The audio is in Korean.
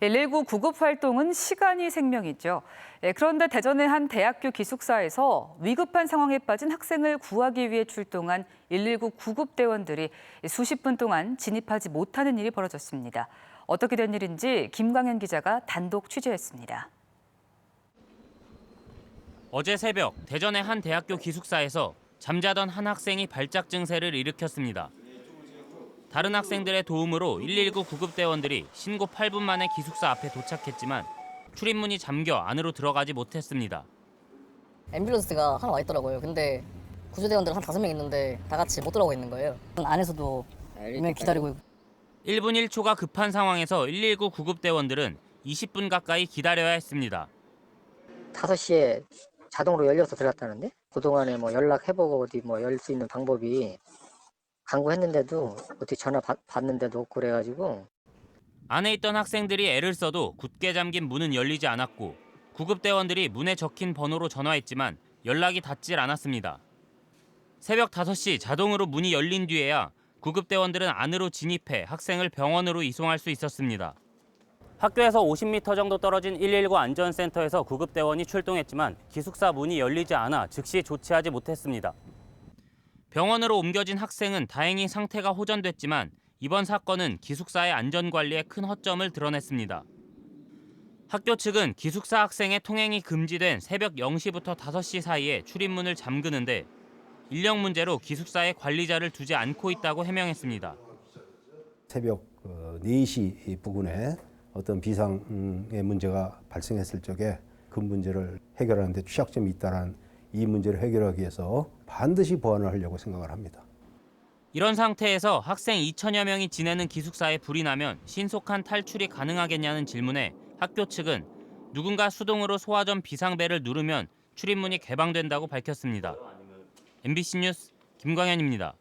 119 구급 활동은 시간이 생명이죠. 예, 그런데 대전의 한 대학교 기숙사에서 위급한 상황에 빠진 학생을 구하기 위해 출동한 119 구급대원들이 수십 분 동안 진입하지 못하는 일이 벌어졌습니다. 어떻게 된 일인지 김광현 기자가 단독 취재했습니다. 어제 새벽 대전의 한 대학교 기숙사에서 잠자던 한 학생이 발작 증세를 일으켰습니다. 다른 학생들의 도움으로 119 구급대원들이 신고 8분 만에 기숙사 앞에 도착했지만 출입문이 잠겨 안으로 들어가지 못했습니다. 앰뷸런스가 하나 와 있더라고요. 근데 구조대원들 한 다섯 명 있는데 다 같이 못 들어가고 있는 거예요. 안에서도 분명히 기다리고 있고. 1분 1초가 급한 상황에서 119 구급대원들은 20분 가까이 기다려야 했습니다. 5시에 자동으로 열려서 들어갔다는데 그동안에 뭐 연락해보고 어디 뭐 열 수 있는 방법이 강구했는데도 어떻게 전화 받, 받는데도 그래가지고 안에 있던 학생들이 애를 써도 굳게 잠긴 문은 열리지 않았고 구급대원들이 문에 적힌 번호로 전화했지만 연락이 닿질 않았습니다. 새벽 5시 자동으로 문이 열린 뒤에야 구급대원들은 안으로 진입해 학생을 병원으로 이송할 수 있었습니다. 학교에서 50m 정도 떨어진 119 안전센터에서 구급대원이 출동했지만 기숙사 문이 열리지 않아 즉시 조치하지 못했습니다. 병원으로 옮겨진 학생은 다행히 상태가 호전됐지만 이번 사건은 기숙사의 안전관리에 큰 허점을 드러냈습니다. 학교 측은 기숙사 학생의 통행이 금지된 새벽 0시부터 5시 사이에 출입문을 잠그는데 인력 문제로 기숙사에 관리자를 두지 않고 있다고 해명했습니다. 새벽 어, 4시 부근에 어떤 비상의 문제가 발생했을 적에 그 문제를 해결하는 데 취약점이 있다는 이 문제를 해결하기 위해서 반드시 보완을 하려고 생각을 합니다. 이런 상태에서 학생 2천여 명이 지내는 기숙사에 불이 나면 신속한 탈출이 가능하겠냐는 질문에 학교 측은 누군가 수동으로 소화전 비상벨을 누르면 출입문이 개방된다고 밝혔습니다. MBC 뉴스 김광현입니다.